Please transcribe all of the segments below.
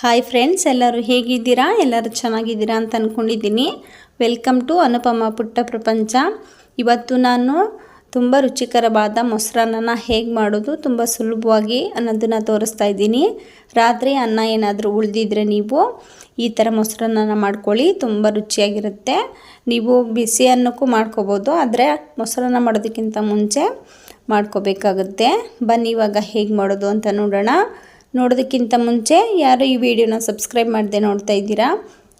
Hi friends ಎಲ್ಲರೂ ಹೇಗಿದ್ದೀರಾ? ಎಲ್ಲರೂ ಚೆನ್ನಾಗಿದ್ದೀರಾ ಅಂತ ಅಂದ್ಕೊಂಡಿದ್ದೀನಿ ವೆಲ್ಕಮ್ ಟು ಅನುಪಮ ಪುಟ್ಟ ಪ್ರಪಂಚ ಇವತ್ತು ನಾನು ತುಂಬ ರುಚಿಕರವಾದ ಮೊಸರನ್ನ ಹೇಗೆ ಮಾಡೋದು ತುಂಬ ಸುಲಭವಾಗಿ ಅನ್ನೋದನ್ನು ತೋರಿಸ್ತಾ ಇದ್ದೀನಿ. ರಾತ್ರಿ ಅನ್ನ ಏನಾದರೂ ಉಳಿದಿದ್ರೆ ನೀವು ಈ ಥರ ಮೊಸರನ್ನ ಮಾಡ್ಕೊಳ್ಳಿ, ತುಂಬ ರುಚಿಯಾಗಿರುತ್ತೆ. ನೀವು ಬಿಸಿ ಅನ್ನಕ್ಕೂ ಮಾಡ್ಕೋಬೋದು, ಆದರೆ ಮೊಸರನ್ನ ಮಾಡೋದಕ್ಕಿಂತ ಮುಂಚೆ ಮಾಡ್ಕೋಬೇಕಾಗುತ್ತೆ. ಬನ್ನಿ ಇವಾಗ ಹೇಗೆ ಮಾಡೋದು ಅಂತ ನೋಡೋಣ. ನೋಡೋದಕ್ಕಿಂತ ಮುಂಚೆ ಯಾರು ಈ ವಿಡಿಯೋನ ಸಬ್ಸ್ಕ್ರೈಬ್ ಮಾಡದೆ ನೋಡ್ತಾ ಇದ್ದೀರಾ,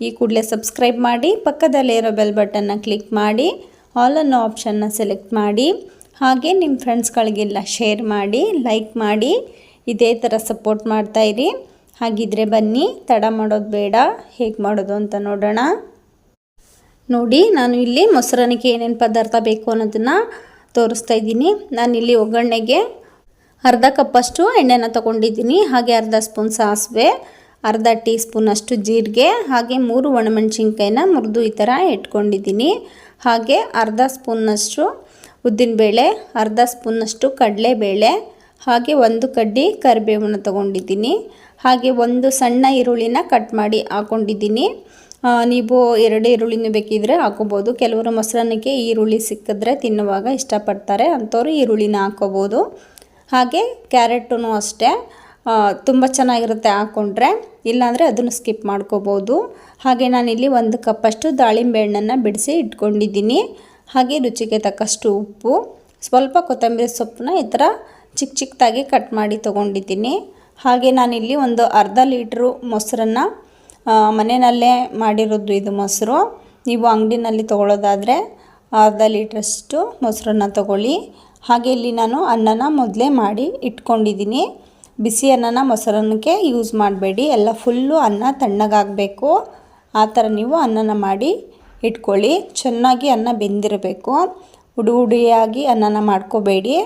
ಈ ಕೂಡಲೇ ಸಬ್ಸ್ಕ್ರೈಬ್ ಮಾಡಿ, ಪಕ್ಕದಲ್ಲೇ ಇರೋ ಬೆಲ್ ಬಟನ್ನ ಕ್ಲಿಕ್ ಮಾಡಿ ಆಲ್ ಅನ್ನೋ ಆಪ್ಷನ್ನ ಸೆಲೆಕ್ಟ್ ಮಾಡಿ, ಹಾಗೆ ನಿಮ್ಮ ಫ್ರೆಂಡ್ಸ್ಗಳಿಗೆಲ್ಲ ಶೇರ್ ಮಾಡಿ ಲೈಕ್ ಮಾಡಿ, ಇದೇ ಥರ ಸಪೋರ್ಟ್ ಮಾಡ್ತಾಯಿರಿ ಹಾಗಿದ್ರೆ ಬನ್ನಿ, ತಡ ಮಾಡೋದು ಬೇಡ, ಹೇಗೆ ಮಾಡೋದು ಅಂತ ನೋಡೋಣ. ನೋಡಿ, ನಾನು ಇಲ್ಲಿ ಮೊಸರನಿಗೆ ಏನೇನು ಪದಾರ್ಥ ಬೇಕು ಅನ್ನೋದನ್ನು ತೋರಿಸ್ತಾ ಇದ್ದೀನಿ. ನಾನಿಲ್ಲಿ ಒಗ್ಗರಣೆಗೆ ಅರ್ಧ ಕಪ್ಪಷ್ಟು ಎಣ್ಣೆನ ತೊಗೊಂಡಿದ್ದೀನಿ. ಹಾಗೆ ಅರ್ಧ ಸ್ಪೂನ್ ಸಾಸಿವೆ, ಅರ್ಧ ಟೀ ಸ್ಪೂನಷ್ಟು ಜೀರಿಗೆ, ಹಾಗೆ ಮೂರು ಒಣಮೆಣಸಿನ್ಕಾಯಿನ ಮುರಿದು ಈ ಥರ ಇಟ್ಕೊಂಡಿದ್ದೀನಿ. ಹಾಗೆ ಅರ್ಧ ಸ್ಪೂನ್ನಷ್ಟು ಉದ್ದಿನಬೇಳೆ, ಅರ್ಧ ಸ್ಪೂನ್ನಷ್ಟು ಕಡಲೆಬೇಳೆ, ಹಾಗೆ ಒಂದು ಕಡ್ಡಿ ಕರಿಬೇವನ್ನ ತೊಗೊಂಡಿದ್ದೀನಿ. ಹಾಗೆ ಒಂದು ಸಣ್ಣ ಈರುಳ್ಳಿನ ಕಟ್ ಮಾಡಿ ಹಾಕ್ಕೊಂಡಿದ್ದೀನಿ ನೀವು ಎರಡು ಈರುಳ್ಳಿನೂ ಬೇಕಿದ್ರೆ ಹಾಕೋಬೋದು ಕೆಲವರು ಮೊಸರನ್ನಕ್ಕೆ ಈರುಳ್ಳಿ ಸಿಕ್ಕಿದ್ರೆ ತಿನ್ನುವಾಗ ಇಷ್ಟಪಡ್ತಾರೆ. ಅಂಥವ್ರು ಈರುಳ್ಳಿನ ಹಾಕೋಬೋದು ಹಾಗೆ ಕ್ಯಾರೆಟೂ ಅಷ್ಟೇ. ತುಂಬ ಚೆನ್ನಾಗಿರುತ್ತೆ ಹಾಕ್ಕೊಂಡ್ರೆ ಇಲ್ಲಾಂದರೆ ಅದನ್ನು ಸ್ಕಿಪ್ ಮಾಡ್ಕೋಬೋದು. ಹಾಗೆ ನಾನಿಲ್ಲಿ ಒಂದು ಕಪ್ಪಷ್ಟು ದಾಳಿಂಬೆ ಹಣ್ಣನ್ನು ಬಿಡಿಸಿ ಇಟ್ಕೊಂಡಿದ್ದೀನಿ. ಹಾಗೆ ರುಚಿಗೆ ತಕ್ಕಷ್ಟು ಉಪ್ಪು, ಸ್ವಲ್ಪ ಕೊತ್ತಂಬರಿ ಸೊಪ್ಪನ್ನ ಈ ಥರ ಚಿಕ್ಕ ಚಿಕ್ಕದಾಗಿ ಕಟ್ ಮಾಡಿ ತೊಗೊಂಡಿದ್ದೀನಿ. ಹಾಗೆ ನಾನಿಲ್ಲಿ ಒಂದು ಅರ್ಧ ಲೀಟ್ರು ಮೊಸರನ್ನು ಮನೆಯಲ್ಲೇ ಮಾಡಿರೋದು ಇದು ಮೊಸರು. ನೀವು ಅಂಗಡಿನಲ್ಲಿ ತೊಗೊಳ್ಳೋದಾದರೆ ಅರ್ಧ ಲೀಟ್ರಷ್ಟು ಮೊಸರನ್ನ ತಗೊಳ್ಳಿ. ಹಾಗೆ ಇಲ್ಲಿ ನಾನು ಅನ್ನನ ಮೊದಲೇ ಮಾಡಿ ಇಟ್ಕೊಂಡಿದ್ದೀನಿ. ಬಿಸಿ ಅನ್ನನ ಮೊಸರನ್ನಕ್ಕೆ ಯೂಸ್ ಮಾಡಬೇಡಿ. ಎಲ್ಲ ಫುಲ್ಲು ಅನ್ನ ತಣ್ಣಗಾಗಬೇಕು. ಆ ಥರ ನೀವು ಅನ್ನನ ಮಾಡಿ ಇಟ್ಕೊಳ್ಳಿ. ಚೆನ್ನಾಗಿ ಅನ್ನ ಬೆಂದಿರಬೇಕು. ಉಡು ಉಡಿಯಾಗಿ ಅನ್ನನ ಮಾಡ್ಕೋಬೇಡಿ.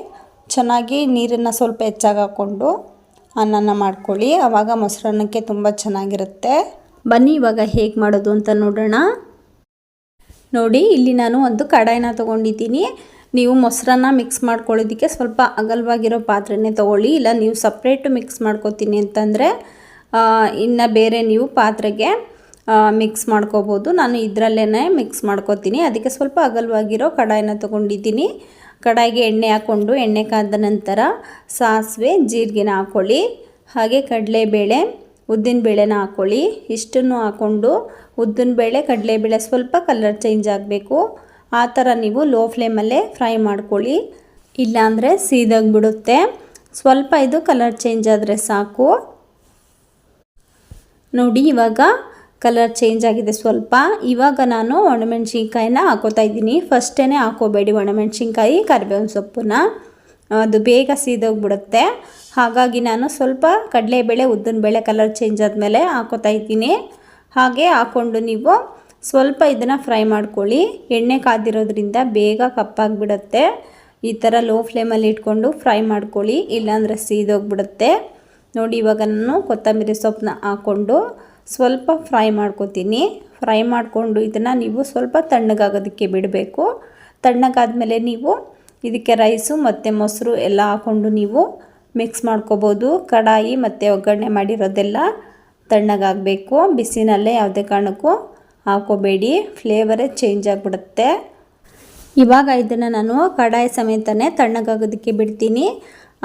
ಚೆನ್ನಾಗಿ ನೀರನ್ನು ಸ್ವಲ್ಪ ಹೆಚ್ಚಾಗಿ ಹಾಕ್ಕೊಂಡು ಅನ್ನನ ಮಾಡ್ಕೊಳ್ಳಿ. ಆವಾಗ ಮೊಸರನ್ನಕ್ಕೆ ತುಂಬ ಚೆನ್ನಾಗಿರುತ್ತೆ. ಬನ್ನಿ ಇವಾಗ ಹೇಗೆ ಮಾಡೋದು ಅಂತ ನೋಡೋಣ. ನೋಡಿ, ಇಲ್ಲಿ ನಾನು ಒಂದು ಕಡಾಯಿನ ತೊಗೊಂಡಿದ್ದೀನಿ. ನೀವು ಮೊಸರನ್ನ ಮಿಕ್ಸ್ ಮಾಡ್ಕೊಳ್ಳೋದಕ್ಕೆ ಸ್ವಲ್ಪ ಅಗಲವಾಗಿರೋ ಪಾತ್ರೆನೇ ತೊಗೊಳ್ಳಿ. ಇಲ್ಲ, ನೀವು ಸಪ್ರೇಟು ಮಿಕ್ಸ್ ಮಾಡ್ಕೋತೀನಿ ಅಂತಂದರೆ ಇನ್ನು ಬೇರೆ ನೀವು ಪಾತ್ರೆಗೆ ಮಿಕ್ಸ್ ಮಾಡ್ಕೋಬೋದು. ನಾನು ಇದರಲ್ಲೇ ಮಿಕ್ಸ್ ಮಾಡ್ಕೋತೀನಿ. ಅದಕ್ಕೆ ಸ್ವಲ್ಪ ಅಗಲವಾಗಿರೋ ಕಡಾಯಿನ ತೊಗೊಂಡಿದ್ದೀನಿ. ಕಡಾಯಿಗೆ ಎಣ್ಣೆ ಹಾಕ್ಕೊಂಡು, ಎಣ್ಣೆ ಕಾದ ನಂತರ ಸಾಸಿವೆ, ಜೀರಿಗೆನ ಹಾಕ್ಕೊಳ್ಳಿ ಹಾಗೆ ಕಡಲೆಬೇಳೆ ಉದ್ದಿನಬೇಳೆನ ಹಾಕ್ಕೊಳ್ಳಿ ಇಷ್ಟನ್ನು ಹಾಕ್ಕೊಂಡು ಕಡಲೆ ಕಡಲೆಬೇಳೆ ಸ್ವಲ್ಪ ಕಲರ್ ಚೇಂಜ್ ಆಗಬೇಕು. ಆ ಥರ ನೀವು ಲೋ ಫ್ಲೇಮಲ್ಲೇ ಫ್ರೈ ಮಾಡ್ಕೊಳ್ಳಿ. ಇಲ್ಲಾಂದರೆ ಸೀದಾಗಿಬಿಡುತ್ತೆ. ಸ್ವಲ್ಪ ಇದು ಕಲರ್ ಚೇಂಜ್ ಆದರೆ ಸಾಕು. ನೋಡಿ, ಇವಾಗ ಕಲರ್ ಚೇಂಜ್ ಆಗಿದೆ ಸ್ವಲ್ಪ. ಇವಾಗ ನಾನು ಒಣಮೆಣ್ಸಿನ್ಕಾಯಿನ ಹಾಕೋತಾ ಇದ್ದೀನಿ. ಫಸ್ಟೇ ಹಾಕೋಬೇಡಿ ಒಣಮೆಣ್ಸಿನ್ಕಾಯಿ, ಕರಿಬೇವಿನ ಸೊಪ್ಪನ್ನ. ಅದು ಬೇಗ ಸೀದೋಗ್ಬಿಡುತ್ತೆ. ಹಾಗಾಗಿ ನಾನು ಸ್ವಲ್ಪ ಕಡಲೆಬೇಳೆ, ಉದ್ದಿನಬೇಳೆ ಕಲರ್ ಚೇಂಜ್ ಆದಮೇಲೆ ಹಾಕೋತಾ ಇದ್ದೀನಿ. ಹಾಗೆ ಹಾಕ್ಕೊಂಡು ನೀವು ಸ್ವಲ್ಪ ಇದನ್ನು ಫ್ರೈ ಮಾಡ್ಕೊಳ್ಳಿ. ಎಣ್ಣೆ ಕಾದಿರೋದ್ರಿಂದ ಬೇಗ ಕಪ್ಪಾಗಿಬಿಡುತ್ತೆ. ಈ ಥರ ಲೋ ಫ್ಲೇಮಲ್ಲಿ ಇಟ್ಕೊಂಡು ಫ್ರೈ ಮಾಡ್ಕೊಳ್ಳಿ, ಇಲ್ಲಾಂದರೆ ಸೀದೋಗ್ಬಿಡುತ್ತೆ. ನೋಡಿ, ಇವಾಗ ನಾನು ಕೊತ್ತಂಬರಿ ಸೊಪ್ಪನ್ನ ಹಾಕ್ಕೊಂಡು ಸ್ವಲ್ಪ ಫ್ರೈ ಮಾಡ್ಕೊತೀನಿ. ಫ್ರೈ ಮಾಡಿಕೊಂಡು ಇದನ್ನು ನೀವು ಸ್ವಲ್ಪ ತಣ್ಣಗಾಗೋದಕ್ಕೆ ಬಿಡಬೇಕು. ತಣ್ಣಗಾದಮೇಲೆ ನೀವು ಇದಕ್ಕೆ ರೈಸು ಮತ್ತು ಮೊಸರು ಎಲ್ಲ ಹಾಕ್ಕೊಂಡು ನೀವು ಮಿಕ್ಸ್ ಮಾಡ್ಕೋಬೋದು. ಕಡಾಯಿ ಮತ್ತು ಒಗ್ಗರಣೆ ಮಾಡಿರೋದೆಲ್ಲ ತಣ್ಣಗಾಗಬೇಕು. ಬಿಸಿನಲ್ಲೇ ಯಾವುದೇ ಕಾರಣಕ್ಕೂ ಹಾಕೋಬೇಡಿ ಫ್ಲೇವರೇ ಚೇಂಜ್ ಆಗಿಬಿಡುತ್ತೆ. ಇವಾಗ ಇದನ್ನು ನಾನು ಕಡಾಯಿ ಸಮೇತನೇ ತಣ್ಣಗಾಗೋದಕ್ಕೆ ಬಿಡ್ತೀನಿ.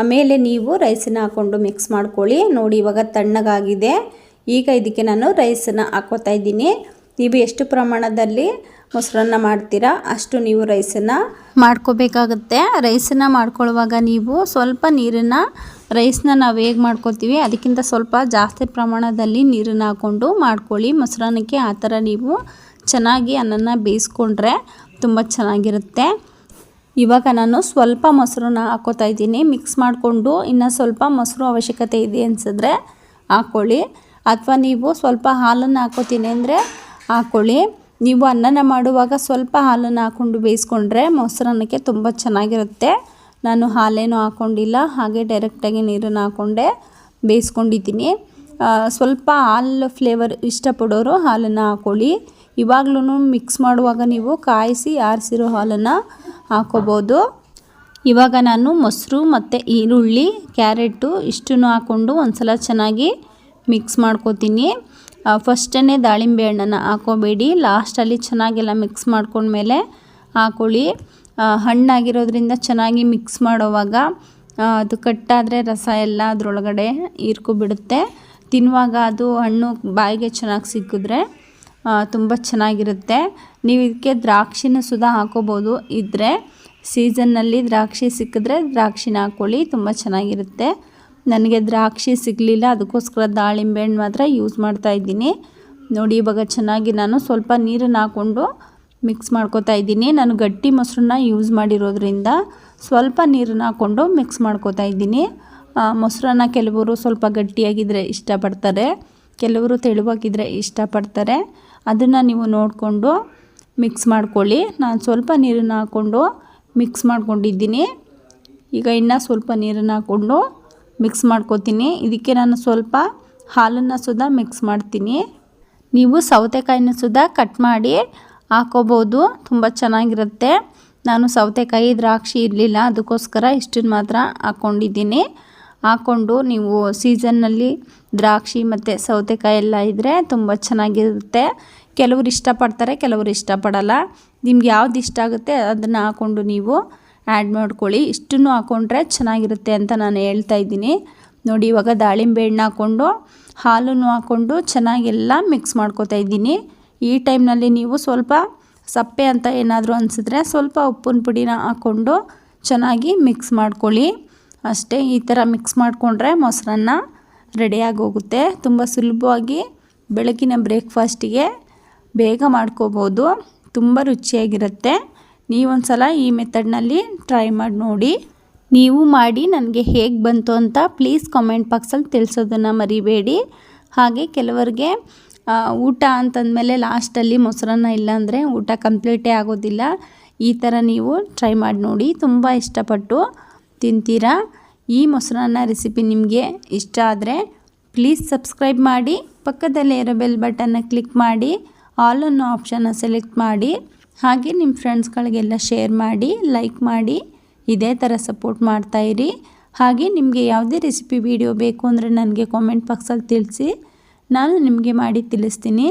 ಆಮೇಲೆ ನೀವು ರೈಸನ್ನ ಹಾಕ್ಕೊಂಡು ಮಿಕ್ಸ್ ಮಾಡ್ಕೊಳ್ಳಿ. ನೋಡಿ ಇವಾಗ ತಣ್ಣಗಾಗಿದೆ. ಈಗ ಇದಕ್ಕೆ ನಾನು ರೈಸನ್ನು ಹಾಕೋತಾ ಇದ್ದೀನಿ. ನೀವು ಎಷ್ಟು ಪ್ರಮಾಣದಲ್ಲಿ ಮೊಸರನ್ನ ಮಾಡ್ತೀರಾ, ಅಷ್ಟು ನೀವು ರೈಸನ್ನು ಮಾಡ್ಕೋಬೇಕಾಗುತ್ತೆ. ರೈಸನ್ನು ಮಾಡ್ಕೊಳ್ಳುವಾಗ ನೀವು ಸ್ವಲ್ಪ ನೀರನ್ನು, ರೈಸನ್ನ ನಾವು ಹೇಗೆ ಮಾಡ್ಕೊತೀವಿ, ಅದಕ್ಕಿಂತ ಸ್ವಲ್ಪ ಜಾಸ್ತಿ ಪ್ರಮಾಣದಲ್ಲಿ ನೀರನ್ನು ಹಾಕ್ಕೊಂಡು ಮಾಡ್ಕೊಳ್ಳಿ. ಮೊಸರನ್ನಕ್ಕೆ ಆ ಥರ ನೀವು ಚೆನ್ನಾಗಿ ಅನ್ನನ ಬೇಯಿಸ್ಕೊಂಡ್ರೆ ತುಂಬ ಚೆನ್ನಾಗಿರುತ್ತೆ. ಇವಾಗ ನಾನು ಸ್ವಲ್ಪ ಮೊಸರನ್ನ ಹಾಕೋತಾ ಇದ್ದೀನಿ. ಮಿಕ್ಸ್ ಮಾಡಿಕೊಂಡು ಇನ್ನೂ ಸ್ವಲ್ಪ ಮೊಸರು ಅವಶ್ಯಕತೆ ಇದೆ ಅನಿಸಿದ್ರೆ ಹಾಕ್ಕೊಳ್ಳಿ ಅಥವಾ ನೀವು ಸ್ವಲ್ಪ ಹಾಲನ್ನು ಹಾಕೋತೀನಿ ಅಂದರೆ ಹಾಕ್ಕೊಳ್ಳಿ ನೀವು ಅನ್ನನ ಮಾಡುವಾಗ ಸ್ವಲ್ಪ ಹಾಲನ್ನು ಹಾಕ್ಕೊಂಡು ಬೇಯಿಸ್ಕೊಂಡ್ರೆ ಮೊಸರನ್ನಕ್ಕೆ ತುಂಬ ಚೆನ್ನಾಗಿರುತ್ತೆ. ನಾನು ಹಾಲೇನೂ ಹಾಕ್ಕೊಂಡಿಲ್ಲ ಹಾಗೆ ಡೈರೆಕ್ಟಾಗಿ ನೀರನ್ನು ಹಾಕ್ಕೊಂಡೆ ಬೇಯಿಸ್ಕೊಂಡಿದ್ದೀನಿ. ಸ್ವಲ್ಪ ಹಾಲು ಫ್ಲೇವರ್ ಇಷ್ಟಪಡೋರು ಹಾಲನ್ನು ಹಾಕ್ಕೊಳ್ಳಿ ಇವಾಗ್ಲೂ ಮಿಕ್ಸ್ ಮಾಡುವಾಗ ನೀವು ಕಾಯಿಸಿ ಆರಿಸಿರೋ ಹಾಲನ್ನು ಹಾಕೋಬೋದು. ಇವಾಗ ನಾನು ಮೊಸರು ಮತ್ತು ಈರುಳ್ಳಿ, ಕ್ಯಾರೆಟು ಇಷ್ಟನ್ನು ಹಾಕ್ಕೊಂಡು ಒಂದು ಸಲ ಚೆನ್ನಾಗಿ ಮಿಕ್ಸ್ ಮಾಡ್ಕೋತೀನಿ. ಫಸ್ಟೇ ದಾಳಿಂಬೆ ಹಣ್ಣನ್ನು ಹಾಕೋಬೇಡಿ, ಲಾಸ್ಟಲ್ಲಿ ಚೆನ್ನಾಗೆಲ್ಲ ಮಿಕ್ಸ್ ಮಾಡ್ಕೊಂಡ್ಮೇಲೆ ಹಾಕೊಳ್ಳಿ. ಹಣ್ಣಾಗಿರೋದ್ರಿಂದ ಚೆನ್ನಾಗಿ ಮಿಕ್ಸ್ ಮಾಡೋವಾಗ ಅದು ಕಟ್ಟಾದರೆ ರಸ ಎಲ್ಲ ಅದರೊಳಗಡೆ ಹೀರ್ಕೊಬಿಡುತ್ತೆ ತಿನ್ನುವಾಗ ಅದು ಹಣ್ಣು ಬಾಯಿಗೆ ಚೆನ್ನಾಗಿ ಸಿಕ್ಕಿದ್ರೆ ತುಂಬ ಚೆನ್ನಾಗಿರುತ್ತೆ. ನೀವು ಇದಕ್ಕೆ ದ್ರಾಕ್ಷಿನ ಸುಧಾ ಹಾಕೋಬೋದು. ಇದ್ದರೆ ಸೀಸನ್ನಲ್ಲಿ ದ್ರಾಕ್ಷಿ ಸಿಕ್ಕಿದ್ರೆ ದ್ರಾಕ್ಷಿನ ಹಾಕ್ಕೊಳ್ಳಿ ತುಂಬ ಚೆನ್ನಾಗಿರುತ್ತೆ. ನನಗೆ ದ್ರಾಕ್ಷಿ ಸಿಗಲಿಲ್ಲ, ಅದಕ್ಕೋಸ್ಕರ ದಾಳಿಂಬೆ ಹಣ್ಣು ಮಾತ್ರ ಯೂಸ್ ಮಾಡ್ತಾ ಇದ್ದೀನಿ. ನೋಡಿ, ಇವಾಗ ಚೆನ್ನಾಗಿ ನಾನು ಸ್ವಲ್ಪ ನೀರನ್ನು ಹಾಕ್ಕೊಂಡು ಮಿಕ್ಸ್ ಮಾಡ್ಕೋತಾ ಇದ್ದೀನಿ. ನಾನು ಗಟ್ಟಿ ಮೊಸರನ್ನ ಯೂಸ್ ಮಾಡಿರೋದ್ರಿಂದ ಸ್ವಲ್ಪ ನೀರನ್ನು ಹಾಕ್ಕೊಂಡು ಮಿಕ್ಸ್ ಮಾಡ್ಕೊತಾ ಇದ್ದೀನಿ. ಮೊಸರನ್ನ ಕೆಲವರು ಸ್ವಲ್ಪ ಗಟ್ಟಿಯಾಗಿದ್ದರೆ ಇಷ್ಟಪಡ್ತಾರೆ, ಕೆಲವರು ತೆಳುವಾಗಿದ್ದರೆ ಇಷ್ಟಪಡ್ತಾರೆ. ಅದನ್ನು ನೀವು ನೋಡಿಕೊಂಡು ಮಿಕ್ಸ್ ಮಾಡ್ಕೊಳ್ಳಿ. ನಾನು ಸ್ವಲ್ಪ ನೀರನ್ನು ಹಾಕ್ಕೊಂಡು ಮಿಕ್ಸ್ ಮಾಡ್ಕೊಂಡಿದ್ದೀನಿ. ಈಗ ಇನ್ನು ಸ್ವಲ್ಪ ನೀರನ್ನು ಹಾಕ್ಕೊಂಡು ಮಿಕ್ಸ್ ಮಾಡ್ಕೊತೀನಿ. ಇದಕ್ಕೆ ನಾನು ಸ್ವಲ್ಪ ಹಾಲನ್ನು ಸುದ ಮಿಕ್ಸ್ ಮಾಡ್ತೀನಿ. ನೀವು ಸೌತೆಕಾಯಿನ ಸುದ ಕಟ್ ಮಾಡಿ ಹಾಕೋಬೋದು. ತುಂಬ ಚೆನ್ನಾಗಿರುತ್ತೆ. ನಾನು ಸೌತೆಕಾಯಿ, ದ್ರಾಕ್ಷಿ ಇರಲಿಲ್ಲ, ಅದಕ್ಕೋಸ್ಕರ ಇಷ್ಟನ್ನು ಮಾತ್ರ ಹಾಕ್ಕೊಂಡಿದ್ದೀನಿ ಹಾಕ್ಕೊಂಡು ನೀವು ಸೀಸನ್ನಲ್ಲಿ ದ್ರಾಕ್ಷಿ ಮತ್ತು ಸೌತೆಕಾಯಿ ಎಲ್ಲ ಇದ್ದರೆ ತುಂಬ ಚೆನ್ನಾಗಿರುತ್ತೆ. ಕೆಲವರು ಇಷ್ಟಪಡ್ತಾರೆ, ಕೆಲವರು ಇಷ್ಟಪಡಲ್ಲ. ನಿಮ್ಗೆ ಯಾವ್ದು ಇಷ್ಟ ಆಗುತ್ತೆ ಅದನ್ನು ಹಾಕ್ಕೊಂಡು ನೀವು ಆ್ಯಡ್ ಮಾಡ್ಕೊಳ್ಳಿ. ಇಷ್ಟನ್ನು ಹಾಕ್ಕೊಂಡ್ರೆ ಚೆನ್ನಾಗಿರುತ್ತೆ ಅಂತ ನಾನು ಹೇಳ್ತಾ ಇದ್ದೀನಿ. ನೋಡಿ, ಇವಾಗ ದಾಳಿಂಬೆ ಹಣ್ಣು ಹಾಕ್ಕೊಂಡು ಹಾಲನ್ನು ಹಾಕ್ಕೊಂಡು ಚೆನ್ನಾಗೆಲ್ಲ ಮಿಕ್ಸ್ ಮಾಡ್ಕೊತಾ ಇದ್ದೀನಿ. ಈ ಟೈಮ್ನಲ್ಲಿ ನೀವು ಸ್ವಲ್ಪ ಸಪ್ಪೆ ಅಂತ ಏನಾದರೂ ಅನಿಸಿದ್ರೆ ಸ್ವಲ್ಪ ಉಪ್ಪಿನ ಪುಡಿನ ಹಾಕ್ಕೊಂಡು ಚೆನ್ನಾಗಿ ಮಿಕ್ಸ್ ಮಾಡ್ಕೊಳ್ಳಿ. ಅಷ್ಟೇ, ಈ ಥರ ಮಿಕ್ಸ್ ಮಾಡಿಕೊಂಡ್ರೆ ಮೊಸರನ್ನ ರೆಡಿಯಾಗಿ ಹೋಗುತ್ತೆ. ತುಂಬ ಸುಲಭವಾಗಿ ಬೆಳಗಿನ ಬ್ರೇಕ್ಫಾಸ್ಟಿಗೆ ಬೇಗ ಮಾಡ್ಕೋಬೋದು. ತುಂಬ ರುಚಿಯಾಗಿರುತ್ತೆ. ನೀವೊಂದು ಸಲ ಈ ಮೆಥಡ್ನಲ್ಲಿ ಟ್ರೈ ಮಾಡಿ ನೋಡಿ. ನೀವು ಮಾಡಿ ನನಗೆ ಹೇಗೆ ಬಂತು ಅಂತ ಪ್ಲೀಸ್ ಕಾಮೆಂಟ್ ಬಾಕ್ಸಲ್ಲಿ ತಿಳಿಸೋದನ್ನು ಮರಿಬೇಡಿ. ಹಾಗೆ ಕೆಲವರಿಗೆ ಊಟ ಅಂತಂದಮೇಲೆ ಲಾಸ್ಟಲ್ಲಿ ಮೊಸರನ್ನ ಇಲ್ಲಾಂದರೆ ಊಟ ಕಂಪ್ಲೀಟೇ ಆಗೋದಿಲ್ಲ. ಈ ಥರ ನೀವು ಟ್ರೈ ಮಾಡಿ ನೋಡಿ. ತುಂಬ ಇಷ್ಟಪಟ್ಟು ತಿಂತೀರಾ? ಈ ಮೊಸರನ್ನ ರೆಸಿಪಿ ನಿಮಗೆ ಇಷ್ಟ ಆದರೆ ಪ್ಲೀಸ್ ಸಬ್ಸ್ಕ್ರೈಬ್ ಮಾಡಿ. ಪಕ್ಕದಲ್ಲೇ ಇರೋ ಬೆಲ್ ಬಟನ್ನ ಕ್ಲಿಕ್ ಮಾಡಿ. ಆಲ್ ಅನ್ನೋ ಆಪ್ಷನ್ನ ಸೆಲೆಕ್ಟ್ ಮಾಡಿ. ಹಾಗೆ ನಿಮ್ಮ ಫ್ರೆಂಡ್ಸ್ಗಳಿಗೆಲ್ಲ ಶೇರ್ ಮಾಡಿ ಲೈಕ್ ಮಾಡಿ, ಇದೇ ಥರ ಸಪೋರ್ಟ್ ಮಾಡ್ತಾಯಿರಿ ಹಾಗೆ ನಿಮಗೆ ಯಾವುದೇ ರೆಸಿಪಿ ವಿಡಿಯೋ ಬೇಕು ಅಂದರೆ ನನಗೆ ಕಾಮೆಂಟ್ ಬಾಕ್ಸಲ್ಲಿ ತಿಳಿಸಿ. ನಾನು ನಿಮಗೆ ಮಾಡಿ ತಿಳಿಸ್ತೀನಿ.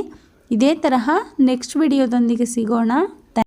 ಇದೇ ತರಹ ನೆಕ್ಸ್ಟ್ ವಿಡಿಯೋದೊಂದಿಗೆ ಸಿಗೋಣ.